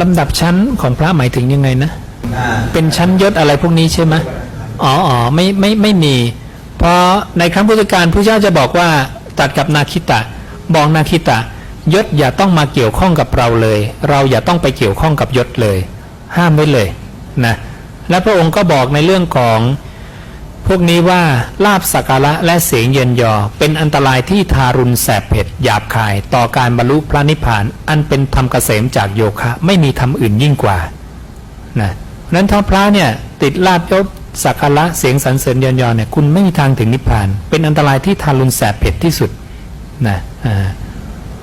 ลำดับชั้นของพระหมายถึงยังไงนะ เป็นชั้นยศอะไรพวกนี้ใช่ไหมอ๋ออ๋อไม่ไม่ไม่มี เพราะในครั้งพุทธกาลพระเจ้าจะบอกว่าตัดกับนาคิตะบอกนาคิตะยศอย่าต้องมาเกี่ยวข้องกับเราเลย เราอย่าต้องไปเกี่ยวข้องกับยศเลย ห้ามไว้เลยนะและพระองค์ก็บอกในเรื่องของ พวกนี้ว่าลาบสักการะและเสียงเย็นยอ เป็นอันตรายที่ทารุณแสบเผ็ดหยาบคาย ต่อการบรรลุพระนิพพาน อันเป็นธรรมเกษมจากโยคะ ไม่มีธรรมอื่นยิ่งกว่านะนั้นถ้าพระเนี่ยติดลาบยศสักการะเสียงสรรเสริญเย็นยอเนี่ยคุณไม่มีทางถึงนิพพาน เป็นอันตรายที่ทารุณแสบเผ็ดที่สุดนะอ่า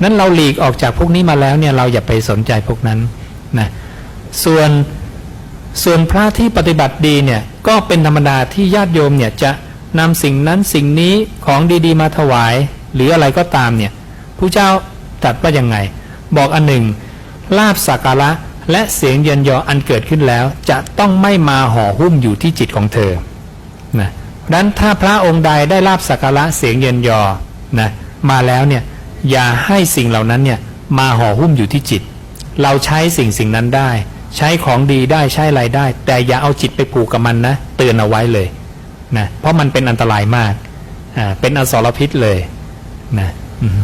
นั้นเราหลีกออกจากพวกนี้มาแล้วเนี่ยเราอย่าไปสนใจพวกนั้นนะส่วนส่วนพระที่ปฏิบัติดีเนี่ย ก็เป็นธรรมดาที่ญาติโยมเนี่ยจะนำสิ่งนั้นสิ่งนี้ของดีๆ มาถวาย หรืออะไรก็ตามเนี่ยผู้เจ้าตรัสว่ายังไง บอกอันหนึ่งลาบสักการะและเสียงเยินยออันเกิดขึ้นแล้ว จะต้องไม่มาห่อหุ้มอยู่ที่จิตของเธอนะดังนั้นถ้าพระองค์ใดได้ลาบสักการะเสียงเยินยอนะมาแล้วเนี่ยอย่าให้สิ่งเหล่านั้นเนี่ยมาห่อหุ้มอยู่ที่จิต เราใช้สิ่งสิ่งนั้นได้ ใช้ของดีได้ใช้อะไรได้ แต่อย่าเอาจิตไปผูกกับมันนะเตือนเอาไว้เลยนะเพราะมันเป็นอันตรายมากอ่าเป็นอสรพิษเลยนะอืม